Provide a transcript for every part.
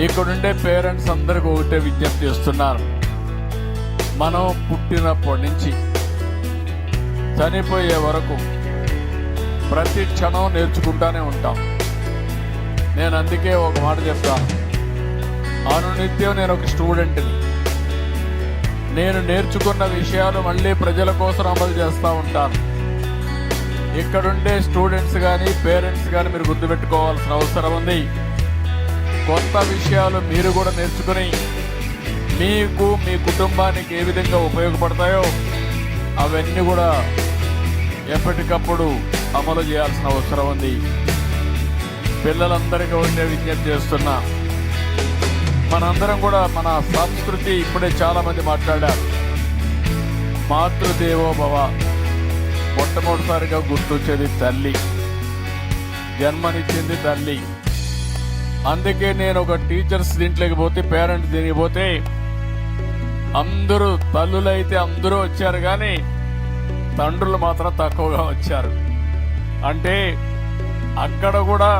ఇక్కడుండే పేరెంట్స్ అందరికి ఒకటే విజ్ఞప్తి చేస్తున్నారు. మనం పుట్టినప్పటి నుంచి చనిపోయే వరకు ప్రతి క్షణం నేర్చుకుంటానే ఉంటాం. నేను అందుకే ఒక మాట చెప్తాను. అనునిత్యం నేను ఒక స్టూడెంట్ని. నేను నేర్చుకున్న విషయాలు మళ్ళీ ప్రజల కోసం అమలు చేస్తూ ఉంటాను. ఇక్కడుండే స్టూడెంట్స్ కానీ పేరెంట్స్ కానీ మీరు గుర్తుపెట్టుకోవాల్సిన అవసరం ఉంది. కొత్త విషయాలు మీరు కూడా నేర్చుకుని మీకు మీ కుటుంబానికి ఏ విధంగా ఉపయోగపడతాయో అవన్నీ కూడా ఎప్పటికప్పుడు అమలు చేయాల్సిన అవసరం ఉంది. పిల్లలందరికీ ఉండే విజ్ఞప్తి చేస్తున్నా. మనందరం కూడా మన సంస్కృతి ఇప్పుడే చాలామంది మాట్లాడారు. మాతృదేవో భవ మొట్టమొదటిసారిగా గుర్తొచ్చేది తల్లి. జన్మనిచ్చింది తల్లి. అందుకే నేను ఒక టీచర్స్ దీంట్లోకి పోతే పేరెంట్స్ దీనికి పోతే అందరూ తల్లులైతే అందరూ వచ్చారు కానీ తండ్రులు మాత్రం తక్కువగా వచ్చారు. అంటే అక్కడ కూడా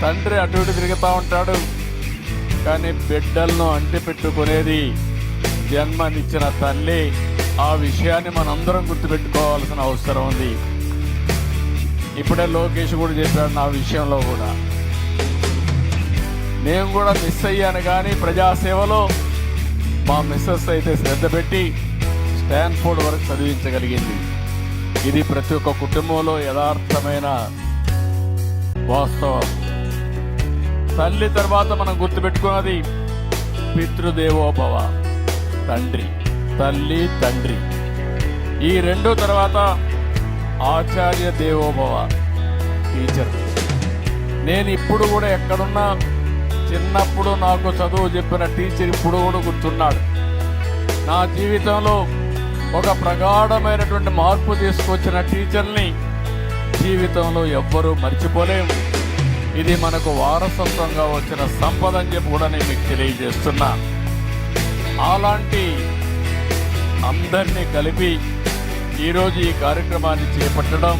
తండ్రి అటు ఇటు తిరుగుతూ ఉంటాడు కానీ బిడ్డలను అంటి పెట్టుకునేది జన్మనిచ్చిన తల్లి. ఆ విషయాన్ని మనందరం గుర్తుపెట్టుకోవాల్సిన అవసరం ఉంది. ఇప్పుడే లోకేష్ కూడా చెప్పాడు నా విషయంలో కూడా. నేను కూడా మిస్ అయ్యాను కానీ ప్రజాసేవలో మా మిస్సెస్ అయితే శ్రద్ధ పెట్టి స్టాన్ఫోర్డ్ వరకు చదివించగలిగింది. ఇది ప్రతి ఒక్క కుటుంబంలో యథార్థమైన వాస్తవం. తల్లి తర్వాత మనం గుర్తుపెట్టుకున్నది పితృదేవోభవ తండ్రి తల్లి తండ్రి. ఈ రెండు తర్వాత ఆచార్య దేవోభవ టీచర్. నేను ఇప్పుడు కూడా ఎక్కడున్నా చిన్నప్పుడు నాకు చదువు చెప్పిన టీచర్ ఇప్పుడు కూడా గుర్తున్నాడు నా జీవితంలో ఒక ప్రగాఢమైనటువంటి మార్పు తీసుకొచ్చిన టీచర్ని జీవితంలో ఎవ్వరూ మర్చిపోలేము. ఇది మనకు వారసత్వంగా వచ్చిన సంపద అని చెప్పి కూడా నేను మీకు తెలియజేస్తున్నా. అలాంటి అందరినీ కలిపి ఈరోజు ఈ కార్యక్రమాన్ని చేపట్టడం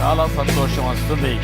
చాలా సంతోషం వస్తుంది.